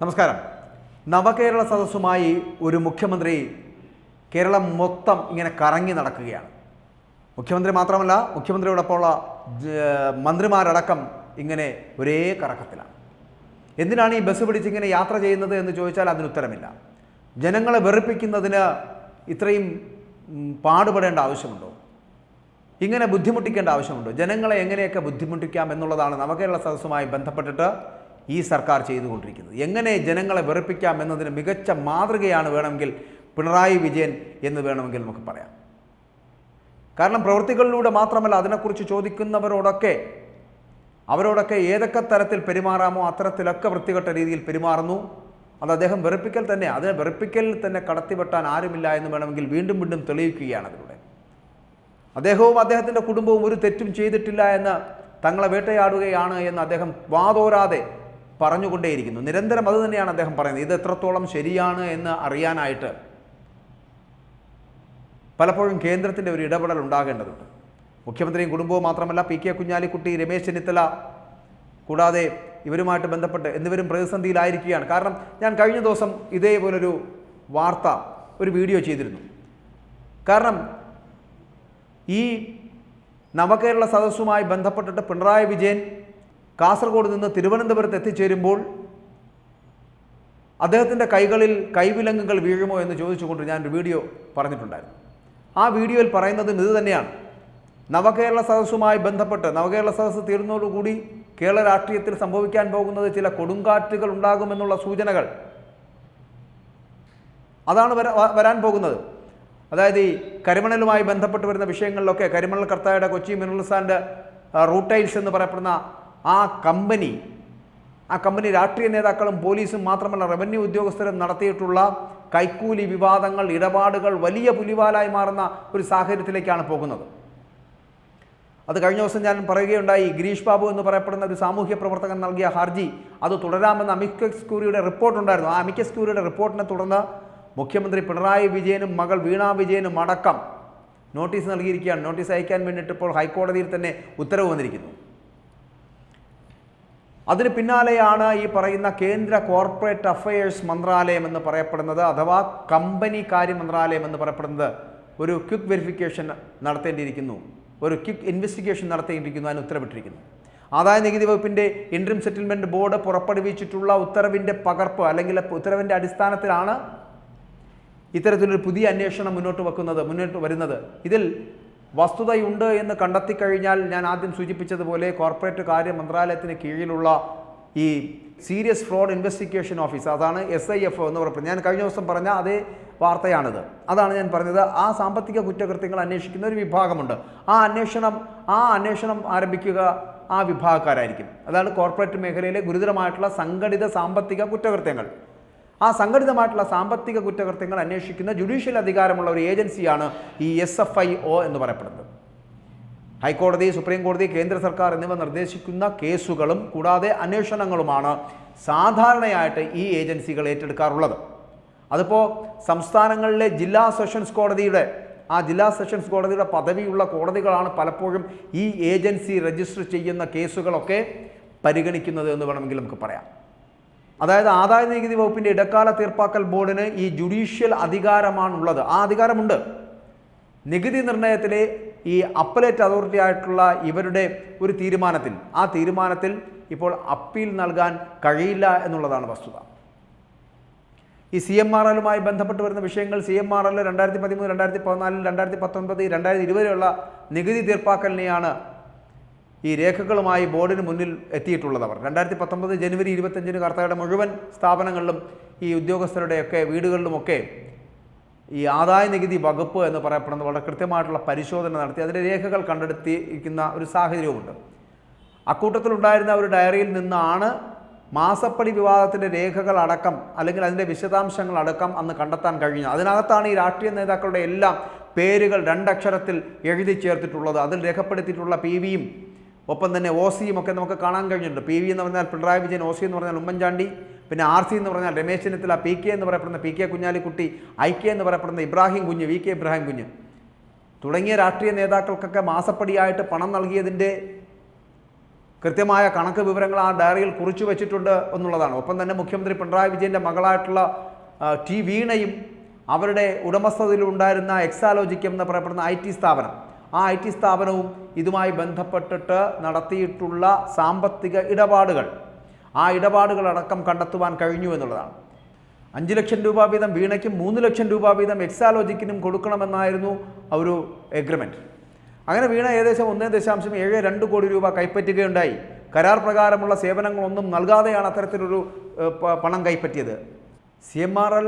നമസ്കാരം. നവകേരള സദസ്സുമായി ഒരു മുഖ്യമന്ത്രി കേരളം മൊത്തം ഇങ്ങനെ കറങ്ങി നടക്കുകയാണ്. മുഖ്യമന്ത്രി മാത്രമല്ല മുഖ്യമന്ത്രിയോടൊപ്പമുള്ള മന്ത്രിമാരടക്കം ഇങ്ങനെ ഒരേ കറക്കത്തിലാണ്. എന്തിനാണ് ഈ ബസ് പിടിച്ച് ഇങ്ങനെ യാത്ര ചെയ്യുന്നത് എന്ന് ചോദിച്ചാൽ അതിന് ഉത്തരമില്ല. ജനങ്ങളെ വെറുപ്പിക്കുന്നതിന് ഇത്രയും പാടുപെടേണ്ട ആവശ്യമുണ്ടോ? ഇങ്ങനെ ബുദ്ധിമുട്ടിക്കേണ്ട ആവശ്യമുണ്ടോ? ജനങ്ങളെ എങ്ങനെയൊക്കെ ബുദ്ധിമുട്ടിക്കാം എന്നുള്ളതാണ് നവകേരള സദസ്സുമായി ബന്ധപ്പെട്ടിട്ട് ഈ സർക്കാർ ചെയ്തുകൊണ്ടിരിക്കുന്നത്. എങ്ങനെ ജനങ്ങളെ വെറുപ്പിക്കാം എന്നതിന് മികച്ച മാതൃകയാണ് വേണമെങ്കിൽ പിണറായി വിജയൻ എന്ന് വേണമെങ്കിൽ നമുക്ക് പറയാം. കാരണം പ്രവൃത്തികളിലൂടെ മാത്രമല്ല അതിനെക്കുറിച്ച് ചോദിക്കുന്നവരോടൊക്കെ അവരോടൊക്കെ ഏതൊക്കെ തരത്തിൽ പെരുമാറാമോ അത്തരത്തിലൊക്കെ വൃത്തികെട്ട രീതിയിൽ പെരുമാറുന്നു. അത് അദ്ദേഹം വെറുപ്പിക്കൽ തന്നെ അതിനെ വെറുപ്പിക്കലിൽ തന്നെ കടത്തിവെട്ടാൻ ആരുമില്ല എന്ന് വേണമെങ്കിൽ വീണ്ടും വീണ്ടും തെളിയിക്കുകയാണ് അതിലൂടെ. അദ്ദേഹവും അദ്ദേഹത്തിന്റെ കുടുംബവും ഒരു തെറ്റും ചെയ്തിട്ടില്ല എന്ന് തങ്ങളെ വേട്ടയാടുകയാണ് എന്ന് അദ്ദേഹം വാതോരാതെ പറഞ്ഞുകൊണ്ടേയിരിക്കുന്നു. നിരന്തരം അത് തന്നെയാണ് അദ്ദേഹം പറയുന്നത്. ഇത് എത്രത്തോളം ശരിയാണ് എന്ന് അറിയാനായിട്ട് പലപ്പോഴും കേന്ദ്രത്തിന്റെ ഒരു ഇടപെടൽ ഉണ്ടാകേണ്ടതുണ്ട്. മുഖ്യമന്ത്രിയും കുടുംബവും മാത്രമല്ല പി കെ കുഞ്ഞാലിക്കുട്ടി രമേശ് ചെന്നിത്തല കൂടാതെ ഇവരുമായിട്ട് ബന്ധപ്പെട്ട് എന്നിവരും പ്രതിസന്ധിയിലായിരിക്കുകയാണ്. കാരണം ഞാൻ കഴിഞ്ഞ ദിവസം ഇതേപോലൊരു വാർത്ത ഒരു വീഡിയോ ചെയ്തിരുന്നു. കാരണം ഈ നവകേരള സദസ്സുമായി ബന്ധപ്പെട്ടിട്ട് പിണറായി വിജയൻ കാസർഗോഡ് നിന്ന് തിരുവനന്തപുരത്ത് എത്തിച്ചേരുമ്പോൾ അദ്ദേഹത്തിന്റെ കൈകളിൽ കൈവിലങ്ങുകൾ വീഴുമോ എന്ന് ചോദിച്ചുകൊണ്ട് ഞാനൊരു വീഡിയോ പറഞ്ഞിട്ടുണ്ടായിരുന്നു. ആ വീഡിയോയിൽ പറയുന്നതും ഇത് തന്നെയാണ്. നവകേരള സദസ്സുമായി ബന്ധപ്പെട്ട് നവകേരള സദസ്സ് തീർന്നതോടുകൂടി കേരള രാഷ്ട്രീയത്തിൽ സംഭവിക്കാൻ പോകുന്നത് ചില കൊടുങ്കാറ്റുകൾ ഉണ്ടാകുമെന്നുള്ള സൂചനകൾ അതാണ് വരാൻ പോകുന്നത്. അതായത് ഈ കരിമണലുമായി ബന്ധപ്പെട്ട് വരുന്ന വിഷയങ്ങളിലൊക്കെ കരിമണൽ കർത്തായുടെ കൊച്ചി മിനറൽസ് ആൻഡ് റൂട്ടൈൽസ് എന്ന് പറയപ്പെടുന്ന ആ കമ്പനി ആ കമ്പനി രാഷ്ട്രീയ നേതാക്കളും പോലീസും മാത്രമല്ല റവന്യൂ ഉദ്യോഗസ്ഥരും നടത്തിയിട്ടുള്ള കൈക്കൂലി വിവാദങ്ങൾ ഇടപാടുകൾ വലിയ പുലിവാലായി മാറുന്ന ഒരു സാഹചര്യത്തിലേക്കാണ് പോകുന്നത്. അത് കഴിഞ്ഞ ദിവസം ഞാൻ പറയുകയുണ്ടായി ഗിരീഷ് ബാബു എന്ന് പറയപ്പെടുന്ന ഒരു സാമൂഹ്യ പ്രവർത്തകൻ നൽകിയ ഹർജി അത് തുടരാമെന്ന അമിക്കസ് ക്യൂരിയുടെ റിപ്പോർട്ട് ഉണ്ടായിരുന്നു ആ അമിക്കസ് ക്യൂരിയുടെ റിപ്പോർട്ടിനെ തുടർന്ന് മുഖ്യമന്ത്രി പിണറായി വിജയനും മകൾ വീണ വിജയനും അടക്കം നോട്ടീസ് നൽകിയിരിക്കുകയാണ്. നോട്ടീസ് അയക്കാൻ വേണ്ടിയിട്ട് ഇപ്പോൾ ഹൈക്കോടതിയിൽ തന്നെ ഉത്തരവ് വന്നിരിക്കുന്നു. അതിന് പിന്നാലെയാണ് ഈ പറയുന്ന കേന്ദ്ര കോർപ്പറേറ്റ് അഫയേഴ്സ് മന്ത്രാലയം എന്ന് പറയപ്പെടുന്നത് അഥവാ കമ്പനി കാര്യ മന്ത്രാലയം എന്ന് പറയപ്പെടുന്നത്. ഒരു ക്വിക്ക് വെരിഫിക്കേഷൻ നടത്തേണ്ടിയിരിക്കുന്നു. ഒരു ക്വിക്ക് ഇൻവെസ്റ്റിഗേഷൻ നടത്തേണ്ടിയിരിക്കുന്നു അതിന് ഉത്തരവിട്ടിരിക്കുന്നു. ആദായ നികുതി വകുപ്പിന്റെ ഇൻട്രീം സെറ്റിൽമെന്റ് ബോർഡ് പുറപ്പെടുവിച്ചിട്ടുള്ള ഉത്തരവിന്റെ പകർപ്പ് അല്ലെങ്കിൽ ഉത്തരവിന്റെ അടിസ്ഥാനത്തിലാണ് ഇത്തരത്തിലൊരു പുതിയ അന്വേഷണം മുന്നോട്ട് വെക്കുന്നത് മുന്നോട്ട് വരുന്നത്. ഇതിൽ വസ്തുതയുണ്ട് എന്ന് കണ്ടെത്തി കഴിഞ്ഞാൽ ഞാൻ ആദ്യം സൂചിപ്പിച്ചതുപോലെ കോർപ്പറേറ്റ് കാര്യ മന്ത്രാലയത്തിന് കീഴിലുള്ള ഈ സീരിയസ് ഫ്രോഡ് ഇൻവെസ്റ്റിഗേഷൻ ഓഫീസ് അതാണ് എസ് ഐ എഫ് എന്ന് പറയുന്നത് ഞാൻ കഴിഞ്ഞ ദിവസം പറഞ്ഞ അതേ വാർത്തയാണിത്. അതാണ് ഞാൻ പറഞ്ഞത്. ആ സാമ്പത്തിക കുറ്റകൃത്യങ്ങൾ അന്വേഷിക്കുന്ന ഒരു വിഭാഗമുണ്ട്. ആ അന്വേഷണം ആ അന്വേഷണം ആരംഭിക്കുക ആ വിഭാഗക്കാരായിരിക്കും. അതാണ് കോർപ്പറേറ്റ് മേഖലയിലെ ഗുരുതരമായിട്ടുള്ള സംഘടിത സാമ്പത്തിക കുറ്റകൃത്യങ്ങൾ. ആ സംഘടിതമായിട്ടുള്ള സാമ്പത്തിക കുറ്റകൃത്യങ്ങൾ അന്വേഷിക്കുന്ന ജുഡീഷ്യൽ അധികാരമുള്ള ഒരു ഏജൻസിയാണ് ഈ എസ് എഫ് ഐ ഒ എന്ന് പറയപ്പെടുന്നത്. ഹൈക്കോടതി സുപ്രീം കോടതി കേന്ദ്ര സർക്കാർ എന്നിവ നിർദ്ദേശിക്കുന്ന കേസുകളും കൂടാതെ അന്വേഷണങ്ങളുമാണ് സാധാരണയായിട്ട് ഈ ഏജൻസികൾ ഏറ്റെടുക്കാറുള്ളത്. അതിപ്പോൾ സംസ്ഥാനങ്ങളിലെ ജില്ലാ സെഷൻസ് കോടതിയുടെ ആ ജില്ലാ സെഷൻസ് കോടതിയുടെ പദവിയുള്ള കോടതികളാണ് പലപ്പോഴും ഈ ഏജൻസി രജിസ്റ്റർ ചെയ്യുന്ന കേസുകളൊക്കെ പരിഗണിക്കുന്നത് എന്ന് വേണമെങ്കിൽ നമുക്ക് പറയാം. അതായത് ആദായ നികുതി വകുപ്പിന്റെ ഇടക്കാല തീർപ്പാക്കൽ ബോർഡിന് ഈ ജുഡീഷ്യൽ അധികാരമാണുള്ളത്. ആ അധികാരമുണ്ട്. നികുതി നിർണയത്തിലെ ഈ അപ്പലേറ്റ് അതോറിറ്റി ആയിട്ടുള്ള ഇവരുടെ ഒരു തീരുമാനത്തിൽ. ആ തീരുമാനത്തിൽ ഇപ്പോൾ അപ്പീൽ നൽകാൻ കഴിയില്ല എന്നുള്ളതാണ് വസ്തുത. ഈ സി എം ആർ എല്ലുമായി ബന്ധപ്പെട്ട് വരുന്ന വിഷയങ്ങൾ സി എം ആർ എൽ രണ്ടായിരത്തി പതിമൂന്ന് രണ്ടായിരത്തി പതിനാലിൽ രണ്ടായിരത്തി പത്തൊൻപത് രണ്ടായിരത്തി ഇരുപതിലുള്ള നികുതി തീർപ്പാക്കലിനെയാണ് ഈ രേഖകളുമായി ബോർഡിന് മുന്നിൽ എത്തിയിട്ടുള്ളത് അവർ രണ്ടായിരത്തി പത്തൊമ്പത് ജനുവരി ഇരുപത്തഞ്ചിന് കർത്തയുടെ മുഴുവൻ സ്ഥാപനങ്ങളിലും ഈ ഉദ്യോഗസ്ഥരുടെയൊക്കെ വീടുകളിലുമൊക്കെ ഈ ആദായ നികുതി വകുപ്പ് എന്ന് പറയപ്പെടുന്ന വളരെ കൃത്യമായിട്ടുള്ള പരിശോധന നടത്തി. അതിന്റെ രേഖകൾ കണ്ടെടുത്തിയിരിക്കുന്ന ഒരു സാഹചര്യവുമുണ്ട്. അക്കൂട്ടത്തിലുണ്ടായിരുന്ന ഒരു ഡയറിയിൽ നിന്നാണ് മാസപ്പടി വിവാദത്തിന്റെ രേഖകൾ അടക്കം അല്ലെങ്കിൽ അതിന്റെ വിശദാംശങ്ങൾ അടക്കം അന്ന് കണ്ടെത്താൻ കഴിഞ്ഞത്. അതിനകത്താണ് ഈ രാഷ്ട്രീയ നേതാക്കളുടെ എല്ലാം പേരുകൾ രണ്ടക്ഷരത്തിൽ എഴുതി ചേർത്തിട്ടുള്ളത്. അതിൽ രേഖപ്പെടുത്തിയിട്ടുള്ള പി വിയും ഒപ്പം തന്നെ ഒ സിയും ഒക്കെ നമുക്ക് കാണാൻ കഴിഞ്ഞിട്ടുണ്ട്. പി വി എന്ന് പറഞ്ഞാൽ പിണറായി വിജയൻ ഒ സി എന്ന് പറഞ്ഞാൽ ഉമ്മൻചാണ്ടി പിന്നെ ആർ സി എന്ന് പറഞ്ഞാൽ രമേശ് ചെന്നിത്തല പി കെ എന്ന് പറയപ്പെടുന്ന P K Kunhalikutty I K എന്ന് പറയപ്പെടുന്ന ഇബ്രാഹിം കുഞ്ഞ് വി കെ ഇബ്രാഹിം കുഞ്ഞ്. തുടങ്ങിയ രാഷ്ട്രീയ നേതാക്കൾക്കൊക്കെ മാസപ്പടിയായിട്ട് പണം നൽകിയതിന്റെ കൃത്യമായ കണക്ക് വിവരങ്ങൾ ആ ഡയറിയിൽ കുറിച്ചു വെച്ചിട്ടുണ്ട് എന്നുള്ളതാണ്. ഒപ്പം തന്നെ മുഖ്യമന്ത്രി പിണറായി വിജയന്റെ മകളായിട്ടുള്ള ടി വീണയും അവരുടെ ഉടമസ്ഥതയിലുണ്ടായിരുന്ന എക്സാലോജിക്കം എന്ന് പറയപ്പെടുന്ന ഐ ടി സ്ഥാപനം. ആ ഐ ടി സ്ഥാപനവും ഇതുമായി ബന്ധപ്പെട്ടിട്ട് നടത്തിയിട്ടുള്ള സാമ്പത്തിക ഇടപാടുകൾ. ആ ഇടപാടുകളടക്കം കണ്ടെത്തുവാൻ കഴിഞ്ഞു എന്നുള്ളതാണ്. അഞ്ച് ലക്ഷം രൂപ വീതം വീണയ്ക്കും മൂന്ന് ലക്ഷം രൂപ വീതം എക്സാലോജിക്കിനും കൊടുക്കണമെന്നായിരുന്നു ഒരു എഗ്രിമെന്റ് അങ്ങനെ വീണ ഏകദേശം ഒന്നേ ദശാംശം ഏഴ് രണ്ട് കോടി രൂപ കൈപ്പറ്റുകയുണ്ടായി. കരാർ പ്രകാരമുള്ള സേവനങ്ങളൊന്നും നൽകാതെയാണ് അത്തരത്തിലൊരു പണം കൈപ്പറ്റിയത്. C M R L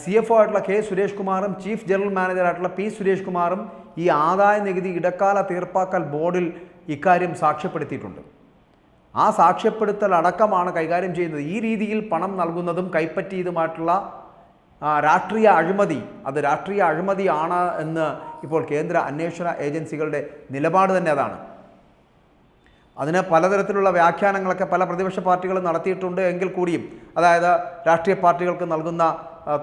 C F O ആയിട്ടുള്ള കെ സുരേഷ് കുമാറും ചീഫ് ജനറൽ മാനേജർ ആയിട്ടുള്ള പി സുരേഷ് കുമാറും ഈ ആദായ നികുതി ഇടക്കാല തീർപ്പാക്കൽ ബോർഡിൽ ഇക്കാര്യം സാക്ഷ്യപ്പെടുത്തിയിട്ടുണ്ട്. ആ സാക്ഷ്യപ്പെടുത്തൽ അടക്കമാണ് കൈകാര്യം ചെയ്യുന്നത്. ഈ രീതിയിൽ പണം നൽകുന്നതും കൈപ്പറ്റിയതുമായിട്ടുള്ള രാഷ്ട്രീയ അഴിമതി അത് രാഷ്ട്രീയ അഴിമതിയാണ് എന്ന് ഇപ്പോൾ കേന്ദ്ര അന്വേഷണ ഏജൻസികളുടെ നിലപാട് തന്നെ അതാണ്. അതിന് പലതരത്തിലുള്ള വ്യാഖ്യാനങ്ങളൊക്കെ പല പ്രതിപക്ഷ പാർട്ടികളും നടത്തിയിട്ടുണ്ട് എങ്കിൽ കൂടിയും അതായത് രാഷ്ട്രീയ പാർട്ടികൾക്ക് നൽകുന്ന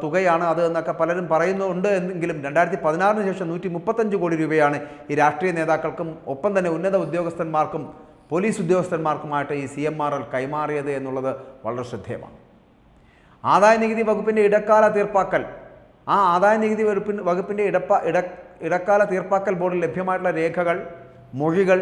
തുകയാണ് അത് എന്നൊക്കെ പലരും പറയുന്നുണ്ട് എന്നെങ്കിലും രണ്ടായിരത്തി പതിനാറിന് ശേഷം നൂറ്റി മുപ്പത്തഞ്ച് കോടി രൂപയാണ് ഈ രാഷ്ട്രീയ നേതാക്കൾക്കും ഒപ്പം തന്നെ ഉന്നത ഉദ്യോഗസ്ഥന്മാർക്കും പോലീസ് ഉദ്യോഗസ്ഥന്മാർക്കുമായിട്ട് ഈ സി എം ആർ എൽ കൈമാറിയത് എന്നുള്ളത് വളരെ ശ്രദ്ധേയമാണ്. ആദായ നികുതി വകുപ്പിന്റെ ഇടക്കാല തീർപ്പാക്കൽ ആ ആദായ നികുതി വകുപ്പിൻ വകുപ്പിന്റെ ഇടപ്പ ഇട ഇടക്കാല തീർപ്പാക്കൽ ബോർഡിൽ ലഭ്യമായിട്ടുള്ള രേഖകൾ മൊഴികൾ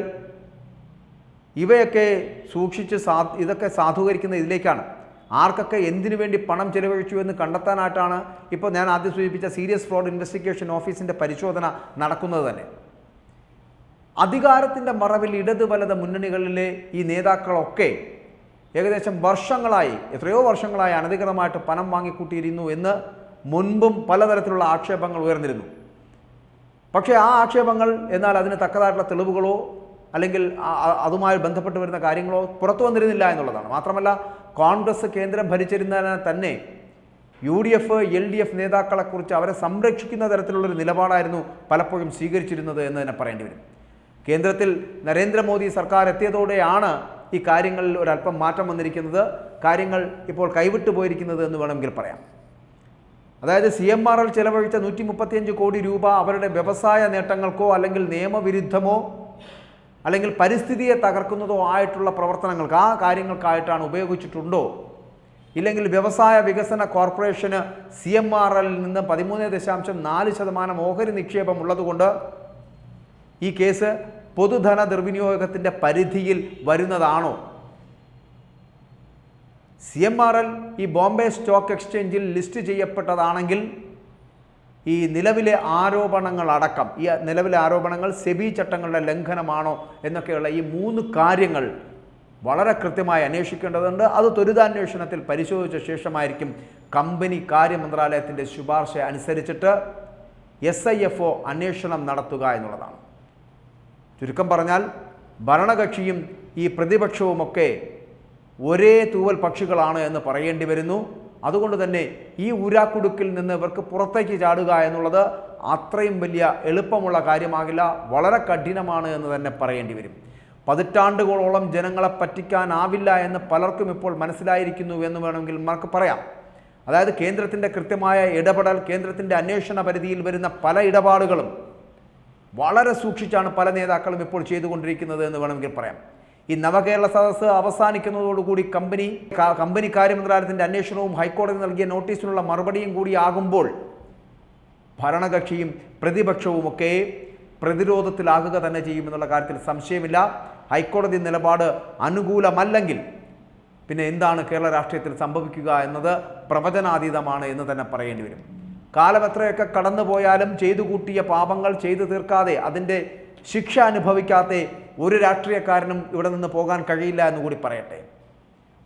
ഇവയൊക്കെ സൂക്ഷിച്ച് സാ ഇതൊക്കെ സാധൂകരിക്കുന്ന ഇതിലേക്കാണ്. ആർക്കൊക്കെ എന്തിനു വേണ്ടി പണം ചെലവഴിച്ചു എന്ന് കണ്ടെത്താനായിട്ടാണ് ഇപ്പോൾ ഞാൻ ആദ്യം സൂചിപ്പിച്ച സീരിയസ് ഫ്രോഡ് ഇൻവെസ്റ്റിഗേഷൻ ഓഫീസിന്റെ പരിശോധന നടക്കുന്നത് തന്നെ. അധികാരത്തിന്റെ മറവിൽ ഇടത് വലത് മുന്നണികളിലെ ഈ നേതാക്കളൊക്കെ ഏകദേശം വർഷങ്ങളായി എത്രയോ വർഷങ്ങളായി അനധികൃതമായിട്ട് പണം വാങ്ങിക്കൂട്ടിയിരുന്നു എന്ന് മുൻപും പലതരത്തിലുള്ള ആക്ഷേപങ്ങൾ ഉയർന്നിരുന്നു. പക്ഷേ ആ ആക്ഷേപങ്ങൾ എന്നാൽ അതിന് തക്കതായിട്ടുള്ള തെളിവുകളോ അല്ലെങ്കിൽ അതുമായി ബന്ധപ്പെട്ട് വരുന്ന കാര്യങ്ങളോ പുറത്തു വന്നിരുന്നില്ല എന്നുള്ളതാണ്. മാത്രമല്ല കോൺഗ്രസ് കേന്ദ്രം ഭരിച്ചിരുന്നതിനാൽ തന്നെ U D F L D F നേതാക്കളെക്കുറിച്ച് അവരെ സംരക്ഷിക്കുന്ന തരത്തിലുള്ളൊരു നിലപാടായിരുന്നു പലപ്പോഴും സ്വീകരിച്ചിരുന്നത് എന്ന് തന്നെ പറയേണ്ടി വരും. കേന്ദ്രത്തിൽ നരേന്ദ്രമോദി സർക്കാർ എത്തിയതോടെയാണ് ഈ കാര്യങ്ങളിൽ ഒരല്പം മാറ്റം വന്നിരിക്കുന്നത്. കാര്യങ്ങൾ ഇപ്പോൾ കൈവിട്ടു പോയിരിക്കുന്നത് എന്ന് വേണമെങ്കിൽ പറയാം. അതായത് സി എം ആർ എൽ ചെലവഴിച്ച നൂറ്റി മുപ്പത്തിയഞ്ച് കോടി രൂപ അവരുടെ വ്യവസായ നേട്ടങ്ങൾക്കോ അല്ലെങ്കിൽ നിയമവിരുദ്ധമോ അല്ലെങ്കിൽ പരിസ്ഥിതിയെ തകർക്കുന്നതോ ആയിട്ടുള്ള പ്രവർത്തനങ്ങൾക്ക് ആ കാര്യങ്ങൾക്കായിട്ടാണ് ഉപയോഗിച്ചിട്ടുണ്ടോ? ഇല്ലെങ്കിൽ വ്യവസായ വികസന കോർപ്പറേഷന് സി എം ആർ എല്ലിൽ നിന്ന് പതിമൂന്ന് ദശാംശം നാല് ശതമാനം ഓഹരി നിക്ഷേപം ഉള്ളതുകൊണ്ട് ഈ കേസ് പൊതുധന ദുർവിനിയോഗത്തിന്റെ പരിധിയിൽ വരുന്നതാണോ? സി എം ആർ എൽ ഈ ബോംബെ സ്റ്റോക്ക് എക്സ്ചേഞ്ചിൽ ലിസ്റ്റ് ചെയ്യപ്പെട്ടതാണെങ്കിൽ ഈ നിലവിലെ ആരോപണങ്ങൾ അടക്കം ഈ നിലവിലെ ആരോപണങ്ങൾ സെബി ചട്ടങ്ങളുടെ ലംഘനമാണോ എന്നൊക്കെയുള്ള ഈ മൂന്ന് കാര്യങ്ങൾ വളരെ കൃത്യമായി അന്വേഷിക്കേണ്ടതുണ്ട്. അത് ത്വരിതാന്വേഷണത്തിൽ പരിശോധിച്ച ശേഷമായിരിക്കും കമ്പനി കാര്യമന്ത്രാലയത്തിന്റെ ശുപാർശ അനുസരിച്ചിട്ട് എസ് ഐ എഫ് ഒ അന്വേഷണം നടത്തുക എന്നുള്ളതാണ്. ചുരുക്കം പറഞ്ഞാൽ ഭരണകക്ഷിയും ഈ പ്രതിപക്ഷവുമൊക്കെ ഒരേ തൂവൽ പക്ഷികളാണ് എന്ന് പറയേണ്ടി വരുന്നു. അതുകൊണ്ട് തന്നെ ഈ ഊരാക്കുടുക്കിൽ നിന്ന് ഇവർക്ക് പുറത്തേക്ക് ചാടുക എന്നുള്ളത് അത്രയും വലിയ എളുപ്പമുള്ള കാര്യമാകില്ല വളരെ കഠിനമാണ് എന്ന് തന്നെ പറയേണ്ടി വരും. പതിറ്റാണ്ടുകളോളം ജനങ്ങളെ പറ്റിക്കാനാവില്ല എന്ന് പലർക്കും ഇപ്പോൾ മനസ്സിലായിരിക്കുന്നു എന്ന് വേണമെങ്കിൽ നമുക്ക് പറയാം. അതായത് കേന്ദ്രത്തിന്റെ കൃത്യമായ ഇടപെടൽ കേന്ദ്രത്തിന്റെ അന്വേഷണ പരിധിയിൽ വരുന്ന പല ഇടപാടുകളും വളരെ സൂക്ഷിച്ചാണ് പല നേതാക്കളും ഇപ്പോൾ ചെയ്തുകൊണ്ടിരിക്കുന്നത് എന്ന് വേണമെങ്കിൽ പറയാം. ഈ നവകേരള സദസ്സ് അവസാനിക്കുന്നതോടുകൂടി കമ്പനി കമ്പനി കാര്യമന്ത്രാലയത്തിന്റെ അന്വേഷണവും ഹൈക്കോടതി നൽകിയ നോട്ടീസിനുള്ള മറുപടിയും കൂടി ആകുമ്പോൾ ഭരണകക്ഷിയും പ്രതിപക്ഷവും ഒക്കെ പ്രതിരോധത്തിലാകുക തന്നെ ചെയ്യുമെന്നുള്ള കാര്യത്തിൽ സംശയമില്ല. ഹൈക്കോടതി നിലപാട് അനുകൂലമല്ലെങ്കിൽ പിന്നെ എന്താണ് കേരള രാഷ്ട്രീയത്തിൽ സംഭവിക്കുക എന്നത് പ്രവചനാതീതമാണ് എന്ന് തന്നെ പറയേണ്ടി വരും. കാലം എത്രയൊക്കെ കടന്നു പോയാലും ചെയ്തു കൂട്ടിയ പാപങ്ങൾ ചെയ്തു തീർക്കാതെ അതിന്റെ ശിക്ഷ അനുഭവിക്കാത്ത ഒരു രാഷ്ട്രീയക്കാരനും ഇവിടെ നിന്ന് പോകാൻ കഴിയില്ല എന്ന് കൂടി പറയട്ടെ.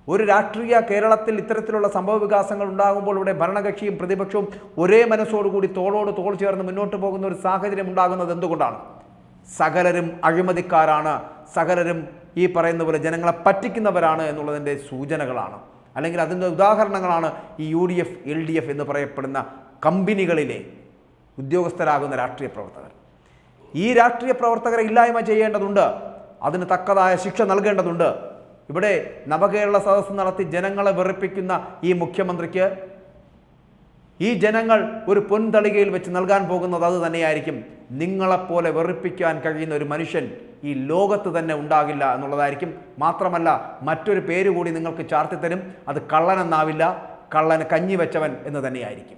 ഒരു രാഷ്ട്രീയ കേരളത്തിൽ ഇത്തരത്തിലുള്ള സംഭവ വികാസങ്ങൾ ഉണ്ടാകുമ്പോൾ ഇവിടെ ഭരണകക്ഷിയും പ്രതിപക്ഷവും ഒരേ മനസ്സോടുകൂടി തോളോട് തോൾ ചേർന്ന് മുന്നോട്ട് പോകുന്ന ഒരു സാഹചര്യം ഉണ്ടാകുന്നത് എന്തുകൊണ്ടാണ്? സകലരും അഴിമതിക്കാരാണ്. സകലരും ഈ പറയുന്ന പോലെ ജനങ്ങളെ പറ്റിക്കുന്നവരാണ് എന്നുള്ളതിന്റെ സൂചനകളാണ്. അല്ലെങ്കിൽ അതിന്റെ ഉദാഹരണങ്ങളാണ് ഈ U D F L D F എന്ന് പറയപ്പെടുന്ന കമ്പനികളിലെ ഉദ്യോഗസ്ഥരാകുന്ന രാഷ്ട്രീയ പ്രവർത്തകർ. ഈ രാഷ്ട്രീയ പ്രവർത്തകരെ ഇല്ലായ്മ ചെയ്യേണ്ടതുണ്ട്. അതിന് തക്കതായ ശിക്ഷ നൽകേണ്ടതുണ്ട്. ഇവിടെ നവകേരള സദസ്സ് നടത്തി ജനങ്ങളെ വെറുപ്പിക്കുന്ന ഈ മുഖ്യമന്ത്രിക്ക് ഈ ജനങ്ങൾ ഒരു പൊൻതളികയിൽ വെച്ച് നൽകാൻ പോകുന്നത് അത് തന്നെയായിരിക്കും. നിങ്ങളെപ്പോലെ വെറുപ്പിക്കാൻ കഴിയുന്ന ഒരു മനുഷ്യൻ ഈ ലോകത്ത് തന്നെ ഉണ്ടാകില്ല എന്നുള്ളതായിരിക്കും. മാത്രമല്ല മറ്റൊരു പേര് കൂടി നിങ്ങൾക്ക് ചാർത്തിത്തരും അത് കള്ളനെന്നാവില്ല കള്ളന് കഞ്ഞി വെച്ചവൻ എന്ന് തന്നെയായിരിക്കും.